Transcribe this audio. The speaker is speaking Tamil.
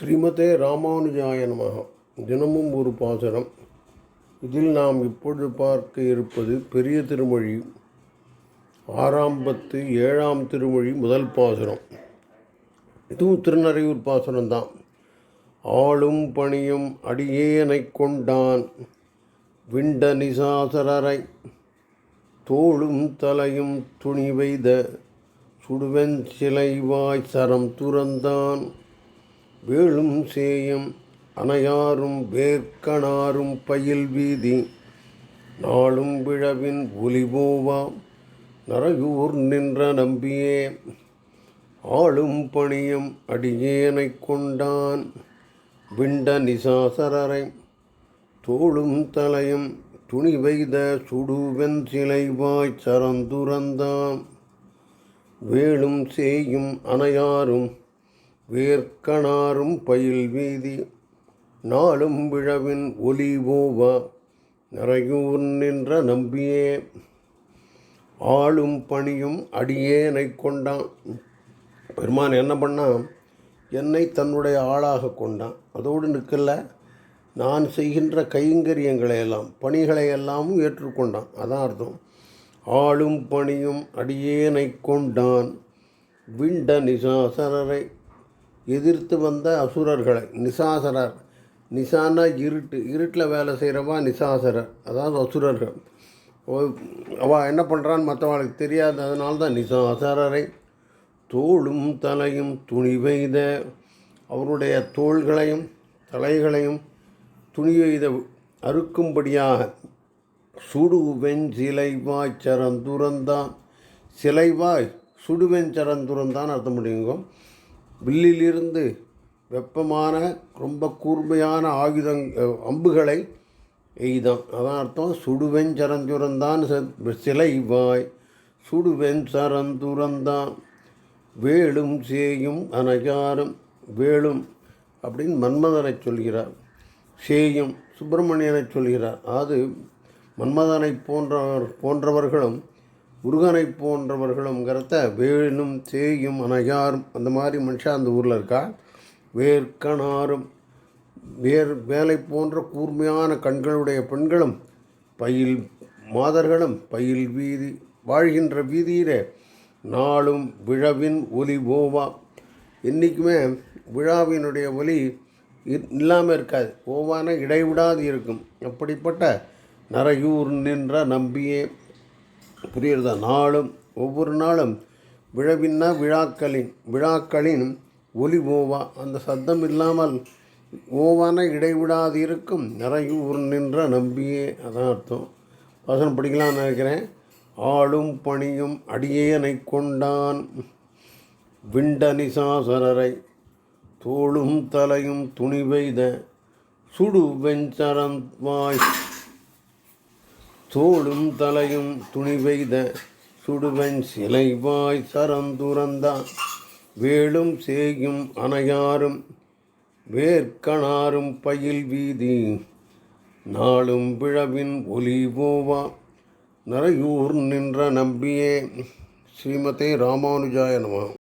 ஸ்ரீமதே ராமானுஜாய நமக தினமும் ஒரு பாசனம். இதில் நாம் இப்பொழுது பார்க்க இருப்பது பெரிய திருமொழி ஆறாம் பத்து ஏழாம் திருமொழி முதல் பாசனம். இதுவும் திருநறையூர் பாசனம்தான். ஆளும் பணியும் அடியேனைக் கொண்டான். விண்ட நிசாசரரை தோளும் தலையும் துணி வைத சுடுவென் சிலைவாய் சரம் துறந்தான். வேளும் சேயம் அணையாரும் வேர்க்கணாரும் பயில் வீதி நாளும் விழவின் ஒலிபோவா நரையூர் நின்ற நம்பியே ஆளும் பணியும் அடியேனை கொண்டான் விண்ட நிசாசரரை தோளும் தலையும் துணி வைத சுடுவெண் சிலைவாய் சரந்துரந்தான் வேளும் சேயும் அணையாரும் வேர்க்கணாரும் பயில் வீதி நாளும் விழவின் ஒலி ஓவா நிறையூர் நின்ற நம்பியே. ஆளும் பணியும் அடியேனை கொண்டான். பெருமான் என்ன பண்ணான்? என்னை தன்னுடைய ஆளாக கொண்டான். அதோடு நிற்கல. நான் செய்கின்ற கைங்கரியங்களை எல்லாம் பணிகளை எல்லாமும் ஏற்றுக்கொண்டான். அதான் அர்த்தம். ஆளும் பணியும் அடியேனை கொண்டான். விண்ட நிசாசரரை எதிர்த்து வந்த அசுரர்களை நிசாசரர். நிசானா இருட்டு. இருட்டில் வேலை செய்கிறவா நிசாசரர். அதாவது அசுரர்கள். அவள் என்ன பண்ணுறான்னு மற்றவளுக்கு தெரியாததுனால தான் நிசாசரரை தோளும் தலையும் துணி வைத அவருடைய தோள்களையும் தலைகளையும் துணி வைத அறுக்கும்படியாக சுடுவெண் சிலைவாய் சரந்துரந்தான் சிலைவாய் சுடுவெண் சரந்துரந்தான் அர்த்தம் முடியுங்க வில்லிலிருந்து வெப்பமான ரொம்ப கூர்மையான ஆயுதங் அம்புகளை எய்தான் அதான் அர்த்தம். சுடுவெண் சரஞ்சுரந்தான் சிலை வாய். சுடுவெண் சரந்துரந்தான் வேளும் சேயும் அனகாரம் வேளும் அப்படின்னு மன்மதனை சொல்கிறார். சேயும் சுப்பிரமணியனை சொல்கிறார். அது மன்மதனை போன்றவர் போன்றவர்களும் முருகனை போன்றவர்களுங்கிறத வேணும் சேயும் அனையாரும் அந்த மாதிரி மனுஷன் அந்த ஊரில் இருக்கா? வேர்க்கணாரும் வேர் வேலை போன்ற கூர்மையான கண்களுடைய பெண்களும் பயில் மாதர்களும் பயில் வீதி வாழ்கின்ற வீதியிலே நாளும் விழவின் ஒலி ஓவா. என்றைக்குமே விழாவினுடைய ஒலி இல்லாமல் இருக்காது. ஓவான இடைவிடாது இருக்கும். அப்படிப்பட்ட நரையூர் நின்ற நம்பியே புரியுறதா? நாளும் ஒவ்வொரு நாளும் விழவின்னா விழாக்களின் விழாக்களின் ஒலி ஓவா. அந்த சத்தம் இல்லாமல் ஓவான இடைவிடாது இருக்கும் நிறையூர் நின்ற நம்பியே. அதான் அர்த்தம். வசனம் படிக்கலாம்னு நினைக்கிறேன். ஆளும் பணியும் அடியேனை கொண்டான் விண்டனிசாசரரை. தோளும் தலையும் துணி வைத சுடு வெஞ்சரவாய் தோளும் தலையும் துணி பெய்த சுடுவன் சிலைவாய் சரந்துரந்தான் வேளும் சேயும் அணையாரும் வேர்க்கணாரும் பயில் வீதி. நாளும் விழவின் ஒலி போவா. நரையூர் நின்ற நம்பியே. ஸ்ரீமதே ராமானுஜாய நம.